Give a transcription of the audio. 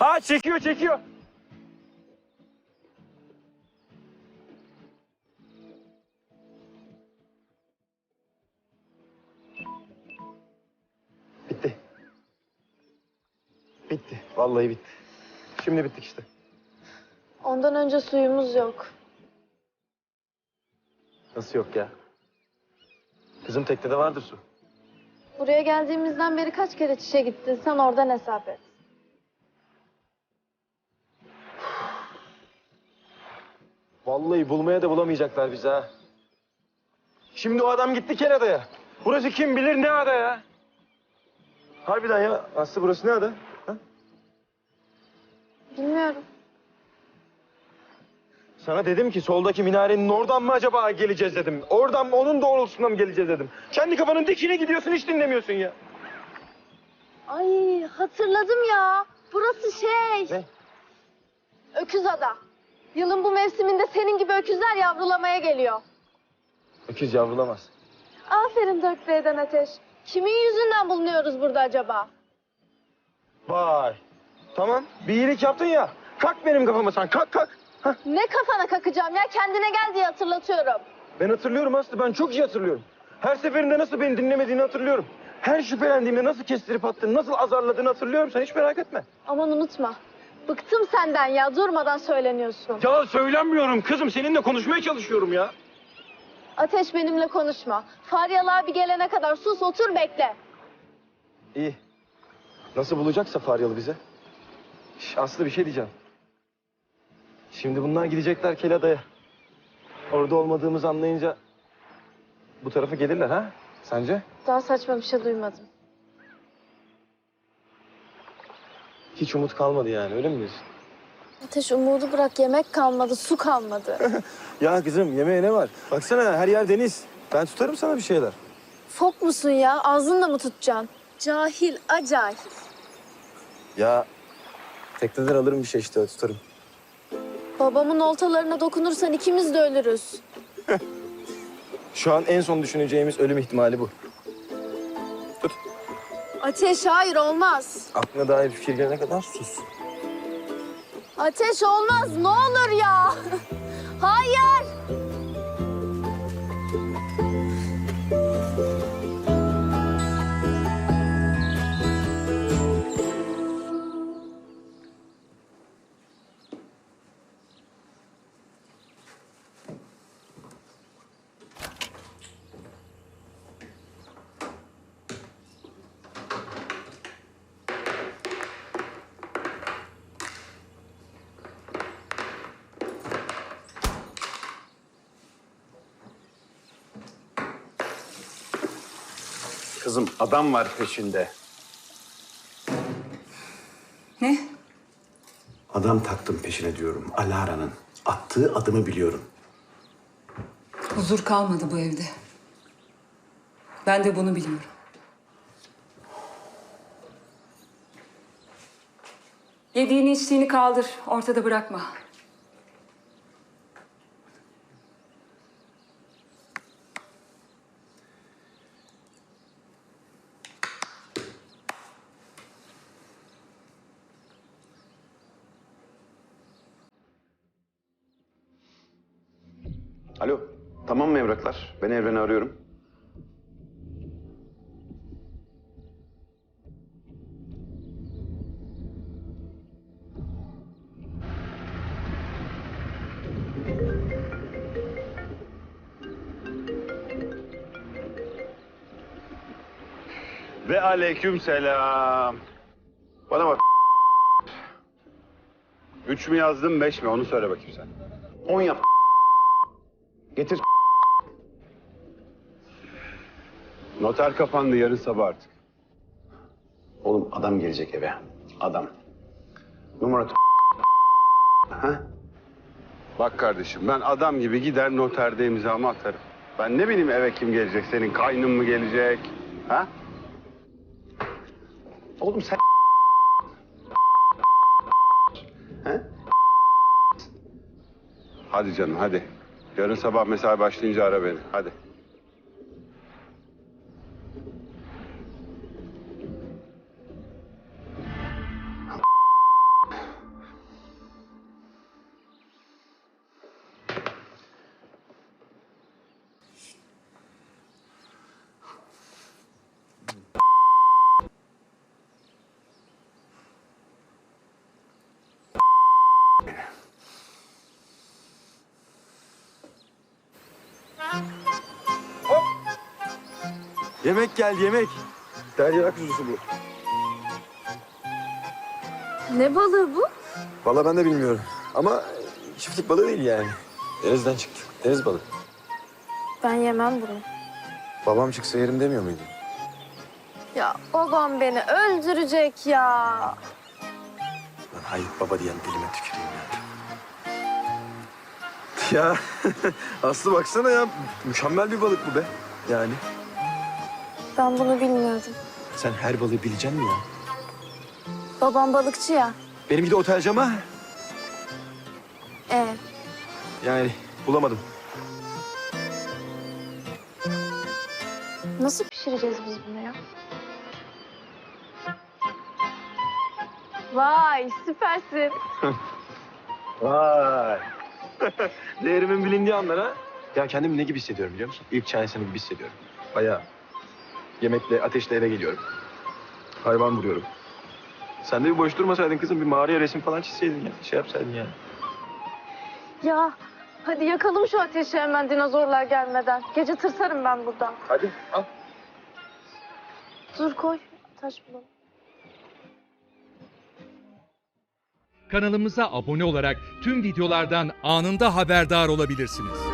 Ha çekiyor çekiyor. Bitti. Bitti. Vallahi bitti. Şimdi bittik işte. Ondan önce suyumuz yok. Nasıl yok ya? Kızım teknede vardır su. Buraya geldiğimizden beri kaç kere çişe gittin sen oradan hesap et. Vallahi bulmaya da bulamayacaklar bizi ha. Şimdi o adam gitti Kelada'ya. Burası kim bilir ne ada ya. Harbiden ya Aslı burası ne ada? Ha? Bilmiyorum. Sana dedim ki soldaki minarenin oradan mı acaba geleceğiz dedim. Oradan mı onun doğrultusundan mı geleceğiz dedim. Kendi kafanın dikine gidiyorsun hiç dinlemiyorsun ya. Ay hatırladım ya. Burası şey. Ne? Öküzada. Yılın bu mevsiminde senin gibi öküzler yavrulamaya geliyor. Öküz yavrulamaz. Aferin dört B'den Ateş. Kimin yüzünden bulunuyoruz burada acaba? Vay. Tamam bir iyilik yaptın ya. Kalk benim kafama sen kalk kalk. Hah. Ne kafana kakacağım ya kendine gel diye hatırlatıyorum. Ben hatırlıyorum Aslı ben çok iyi hatırlıyorum. Her seferinde nasıl beni dinlemediğini hatırlıyorum. Her şüphelendiğimde nasıl kestirip attığını, nasıl azarladığını hatırlıyorum. Sen hiç merak etme. Aman unutma. Bıktım senden ya durmadan söyleniyorsun. Ya söylenmiyorum kızım. Seninle konuşmaya çalışıyorum ya. Ateş benimle konuşma. Faryalı abi gelene kadar sus otur bekle. İyi. Nasıl bulacaksa Faryalı bize. Şş, Aslı bir şey diyeceğim. Şimdi bunlar gidecekler Kelada'ya. Orada olmadığımızı anlayınca bu tarafa gelirler ha? Sence? Daha saçma bir şey duymadım. Hiç umut kalmadı yani öyle mi diyorsun? Ateş umudu bırak yemek kalmadı su kalmadı. Ya kızım yemeğe ne var? Baksana her yer deniz. Ben tutarım sana bir şeyler. Fok musun ya ağzınla mı tutacaksın? Cahil acayip. Ya tekneden alırım bir şey işte tutarım. Babamın oltalarına dokunursan ikimiz de ölürüz. Şu an en son düşüneceğimiz ölüm ihtimali bu. Tut. Ateş hayır olmaz. Aklına dair bir fikir gelene kadar sus. Ateş olmaz ne olur ya. hayır. Kızım adam var peşinde. Ne? Adam taktım peşine diyorum. Alara'nın. Attığı adımı biliyorum. Huzur kalmadı bu evde. Ben de bunu biliyorum. Yediğini içtiğini kaldır. Ortada bırakma. Alo. Tamam mı evraklar? Ben Evren'i arıyorum. Ve aleyküm selam. Bana bak. Üç mü yazdın, beş mi? Onu söyle bakayım sen. On yap. Getir. Noter kapandı yarın sabah artık. Oğlum adam gelecek eve. Adam. Numara Ha? Bak kardeşim ben adam gibi gider noterde imzamı atarım. Ben ne bileyim eve kim gelecek? Senin kaynın mı gelecek? Ha? Oğlum sen Ha? Hadi canım hadi. Yarın sabah mesai başlayınca ara beni. Hadi. Yemek geldi yemek. Derya kuzusu bu. Ne balığı bu? Vallahi ben de bilmiyorum. Ama çiftlik balığı değil yani. Denizden çıktı. Deniz balığı. Ben yemem bunu. Babam çıksa yerim demiyor muydu? Ya babam beni öldürecek ya. Lan hayır baba diyen dilime tüküreyim ya. Ya Aslı baksana ya. Mükemmel bir balık bu be. Yani. Ben bunu bilmiyordum. Sen her balığı bileceksin mi ya? Babam balıkçı ya. Benimki de otelci ama Ee, yani bulamadım. nasıl pişireceğiz biz bunu ya? Vay süpersin. Vay. Değerimin bilindiği anlara ya kendimi ne gibi hissediyorum biliyor musun? İlk insanı gibi hissediyorum. Bayağı yemekle, ateşle eve geliyorum. Hayvan vuruyorum. Sen de bir boş durmasaydın kızım bir mağaraya resim falan çizseydin ya. Şey yapsaydın yani. Ya hadi yakalım şu ateşi hemen dinozorlar gelmeden. Gece tırsarım ben buradan. Hadi al. Dur koy. Taş bulalım. Kanalımıza abone olarak tüm videolardan anında haberdar olabilirsiniz.